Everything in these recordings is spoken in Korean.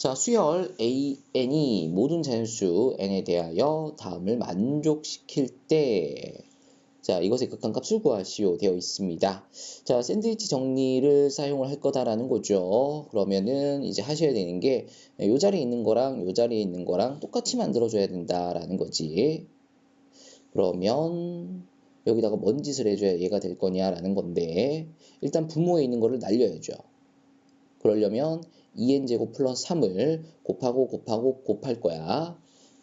자, 수열 AN이 모든 자연수 n에 대하여 다음을 만족시킬 때 자, 이것의 극한값을 구하시오 되어 있습니다. 자, 샌드위치 정리를 사용을 할 거다라는 거죠. 그러면은 이제 하셔야 되는 게이 자리에 있는 거랑 이 자리에 있는 거랑 똑같이 만들어 줘야 된다라는 거지. 그러면 여기다가 뭔 짓을 해줘야 얘가 될 거냐라는 건데 일단 분모에 있는 거를 날려야죠. 그러려면 2n제곱 플러스 3을 곱하고 곱하고 곱할 거야.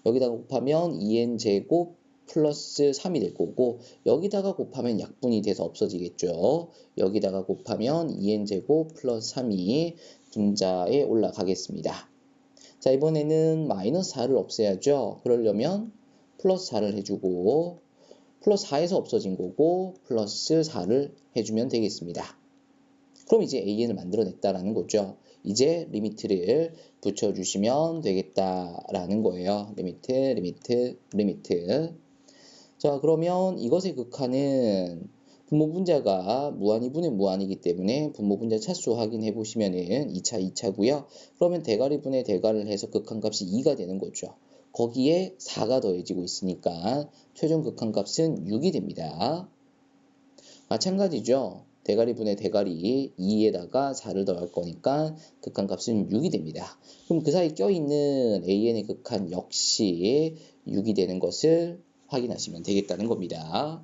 여기다가 곱하면 2n제곱 플러스 3이 될 거고 여기다가 곱하면 약분이 돼서 없어지겠죠. 여기다가 곱하면 2n제곱 플러스 3이 분자에 올라가겠습니다. 자 이번에는 마이너스 4를 없애야죠. 그러려면 플러스 4를 해주고 플러스 4에서 없어진 거고 플러스 4를 해주면 되겠습니다. 그럼 이제 an을 만들어냈다라는 거죠. 이제 리미트를 붙여주시면 되겠다라는 거예요. 리미트, 리미트, 리미트. 자, 그러면 이것의 극한은 분모 분자가 무한이 분의 무한이기 때문에 분모 분자 차수 확인해 보시면은 2차, 2차고요. 그러면 대가리 분의 대가를 해서 극한값이 2가 되는 거죠. 거기에 4가 더해지고 있으니까 최종 극한값은 6이 됩니다. 마찬가지죠. 대가리 분의 대가리 2에다가 4를 더할 거니까 극한값은 6이 됩니다. 그럼 그 사이 껴있는 an의 극한 역시 6이 되는 것을 확인하시면 되겠다는 겁니다.